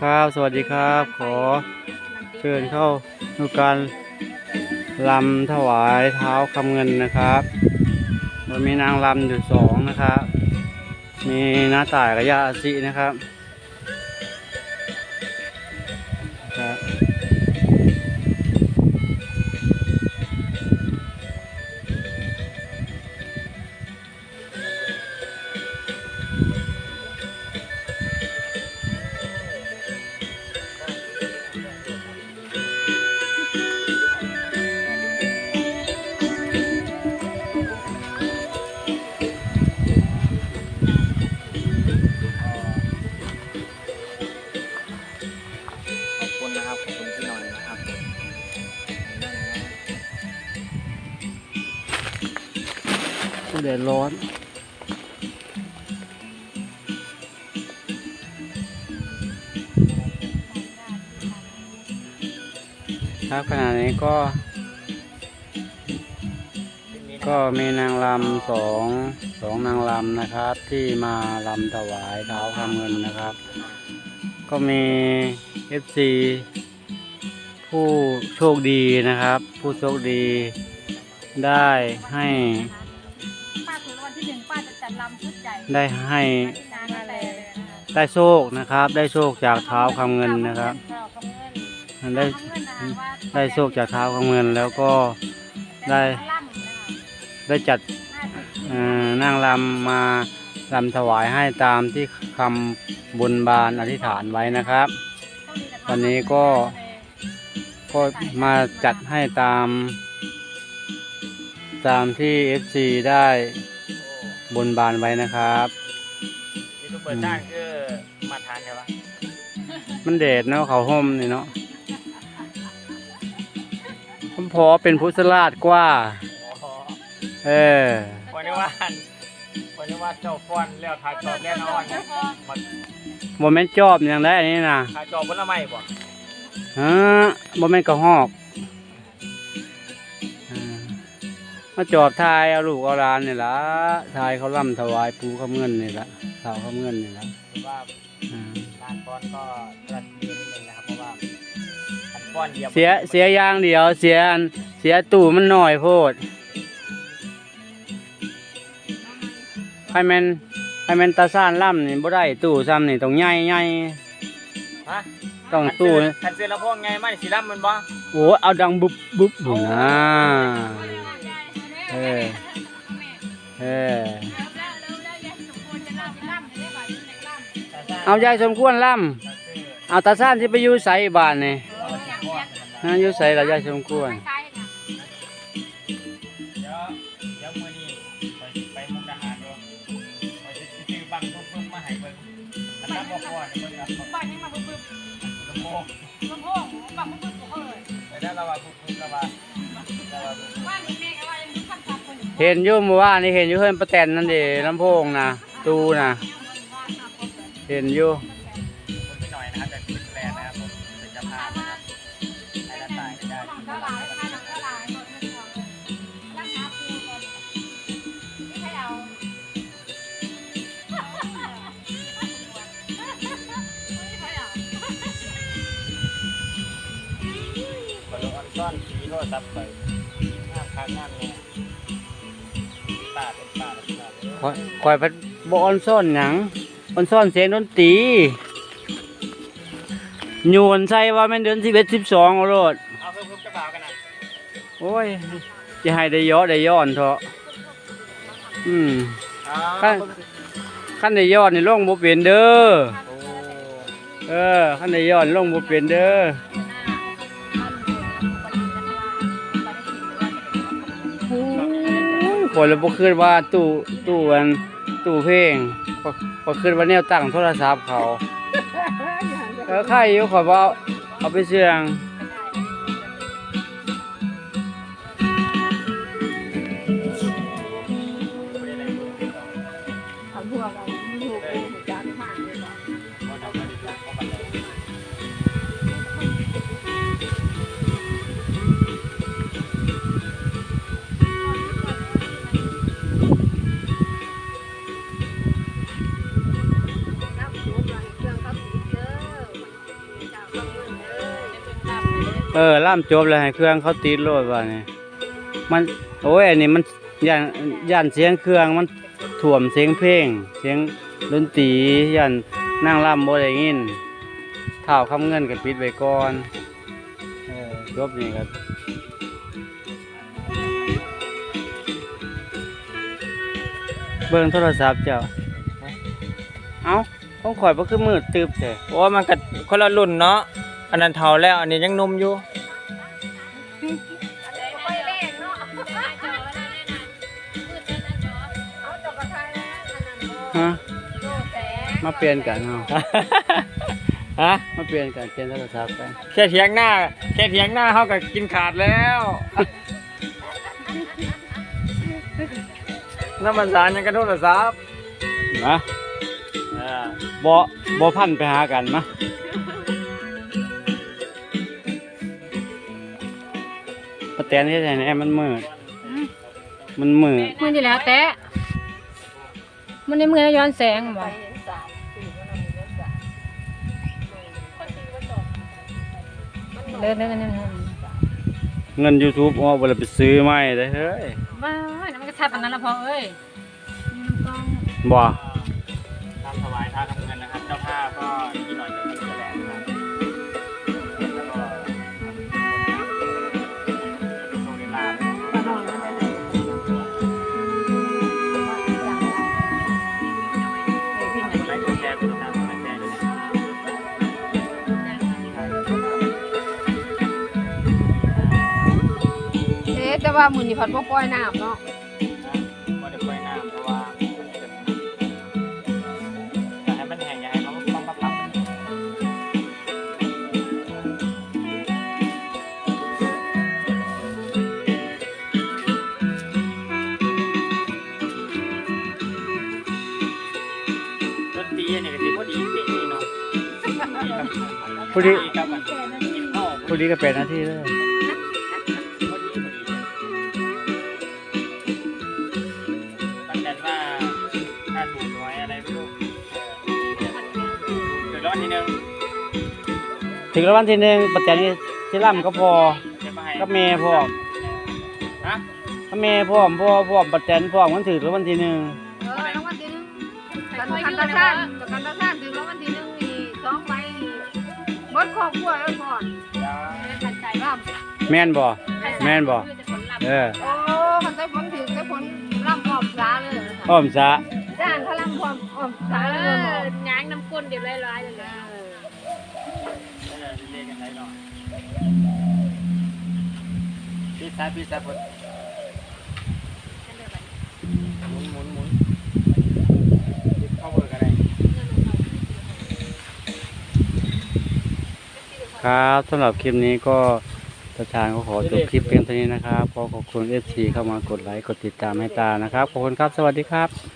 ครับ สวัสดีครับ ขอเชิญเข้าดูการลำถวายเท้าคำเงินนะครับโดยมีนางลำอยู่สองนะครับ มีน้าต่ายกับย่าอาชินะครับครับ นะครับขอบคุณพี่หน่อยนะครับแดดร้อนครับขณะนี้ก็ ก็มีนางรำสองสองนางรำนะครับ ที่มาลำถวายเท้าคำเงินนะครับ ก็มี FC ผู้โชคดีนะครับ ผู้โชคดีได้ให้ป้าถูกรางวัลที่หนึ่งป้าจะจัดลำชุดใหญ่ได้ให้ที่นานมาเลยนะคะได้โชคนะครับ ได้โชคจากเท้าคำเงินนะครับข้าวคำเงินได้ข้าวคำเงินนะคะว่าได้โชคจากเท้าคำเงินแล้วก็ ได้เป็นล่ำนะคะได้จัดห้าสิบเอ่อนางรำมาลำถวายให้ตามที่คำบนบานอธิษฐานไว้นะครับวันนี้ก็ ก็มาจัดให้ตาม ตามที่ FC ได้บนบานไว้นะครับ ยูทูบเบอร์จ้างคือมาทานใช่ปะมันแดดเนาะเขาห่มนี่เนาะผมพอเป็นพุทธราชกว่า อ๋อเออ วันนี้ว่าวันนี้ว่าเจ้าฟ้อนแล้วถ่ายจอบแน่นอนมาโมเมนต์จอบอย่างได้อันนี้นะถ่ายจอบผลไม้บ่ ฮะโมเมนต์กระหอกอ่ามาจอบทายเอาลูกเอาหลานนี่ละทายเขาล่ำถวายปูเขาเงินนี่ละสาวเขาเงินนี่ละหรือว่าอ่าการฟ้อนก็ระดับดีนิดนึงนะครับเพราะว่าการฟ้อนเดียวเสียเสียอย่างเดียวเสียอันเสียตู่มันหน่อยโพดให้แมนให้แมนตาซ่านล่ำนี่บ่ได้ตู่ซ้ำนี่ต้องใหญ่ใหญ่ฮะ ต้องตู้คันเสื้อละพวกไงไม่สีดำมันบ่โอ้เอาดังบุบบุบบุบนะเออเออเอายายสมควรล่ำเอาตาซ่านที่ไปอยู่ใส่บ้านนี่ฮะอยู่ใส่ละยายสมควรเดี๋ยวเดี๋ยวมื้อนี้ไปไปมุกดาหาร ดูไปสิซื้อบังทุกๆมาให้เบิ่งอันนั้นบ่พอนี่เบิ่งครับลำโพงไปได้ละว่าปุ๊บๆละว่าละว่าปุ๊บเห็นอยู่เมื่อวานนี่เห็นอยุ่เพิ่นประแตนนั่นเด้ลำโพงนะตูนะเห็นอยู่ โทรศัพท์ไปงามค้างงามเนี่ยป่าเป็นป่าเป็นป่าคอยคอยพัดบออนซ่อนหยังออนซ่อนเสียงดนตรีโยนใส่ว่าแม่นเดือนสิบเอ็ดสิบสองเอาโลดเอาเพิ่มเพิ่มกระเป๋ากันนะโอ้ยจะให้ได้เยอะได้ย้อนเถอะอืมอ๋อขั้นขั้นได้ย้อนนี่ลงบ่เป็นเด้อโอ้เออขั้นได้ย้อนลงบ่เป็นเด้อ คนละบ่คิดว่าตู้ตู้อันตู้เพลงก็ก็คิดว่าแนวตั้งโทรศัพท์เขาเออใครอยู่ขอยว่าเอาไปเสียง เออล่ามจบแล้วให้เครื่องเขาติดโลดว่านี่มันโอ้ยอันนี้มันย่านย่านเสียงเครื่องมันถ่วมเสียงเพลง เสียงดนตรีย่านนั่งล่ำบ่ได้ยินเท่าคำเงินก็ปิดไว้ก่อนเออจบนี่ก็เบิ่งโทรศัพท์เจ้า เอ้าของข่อยบ่คือมืดตึบแท้โอ้มันก็คนละรุ่นเนาะ อันนั้นเฒ่าแล้ว อันนี้ยังหนุ่มอยู่ไปแรกเนาะเอาจบกระทายแล้วอันนั้นฮะโลแสนมาเปลี่ยนกันเนาะฮะมาเปลี่ยนกันเปลี่ยนโทรศัพท์กันแค่เถียงหน้า แค่เถียงหน้าเขาก็กินขาดแล้วน้ำมันสารยังกระโดดซับนะอ่าบ่บ่พันไปหากันมะ ปะแตนที่ไหนแอมันมืดมันมืดมันนี่แหล้วแต่มันในมือย้อนแสงบ่ เดินเดินเดินเดินเงิน YouTube อ๋อบ่ได้ไปซื้อไม้ได้เฮ้ยบ้าน้ำมันก็ชัดปานนั้นละพอเอ้ยมีน้ำกล้อง บ่ ทำถวายท่าทำเงินนะครับ เจ้าภาพก็ที่หน่อยจะ ว่ามือนี้พัดบ่ปล่อยน้ำเนาะก็ได้ปล่อยน้ำเพราะว่าอยากให้มันแห้งอยากให้มันปั๊มปั๊มปั๊มดนตรีอันนี้ก็สิพอดีเป๊ะนี่เนาะผู้ดีกับมันกินข้าวผู้ดีก็เป็นหน้าที่เลย ถ้าถูกหวยอะไรไม่รู้เกิดร้อนทีนึงถึงแล้ววันที่หนึ่งปะแตนนี่สิล่ำก็พอจะมาให้ก็แม่พร้อมฮะก็แม่พร้อมพ่อพร้อมปะแตนพร้อมมันถึงแล้ววันที่หนึ่งเออรางวัลที่หนึ่งกันคันตะซ่านกันตะซ่านถึงรางวัลที่หนึ่งนี่สองใบนี่เบิดครอบครัวแล้วก่อนขันใจว่าแม่นบ่แม่นบ่เออโอ้คันใส่ผลถือใส่ผลร่ำพร้อมสาเลยอ้อมซะจ้างเขา อมพร้อสาเอเลยอง้างน้ำก้นเดี๋ยวร้อยๆเลยเออเออเรียกกันได้หน่อยพี่ซาพี่ซาพดหมุนหมุนหมุนยึดเข้าเบอร์กันได้ครับสำหรับคลิปนี้ก็ประธานก็ขอจบคลิปเพียงเท่านี้นะครับขอขอบคุณ FC เข้ามากดไลค์กดติดตามให้ตานะครับขอบคุณครับสวัสดีครับ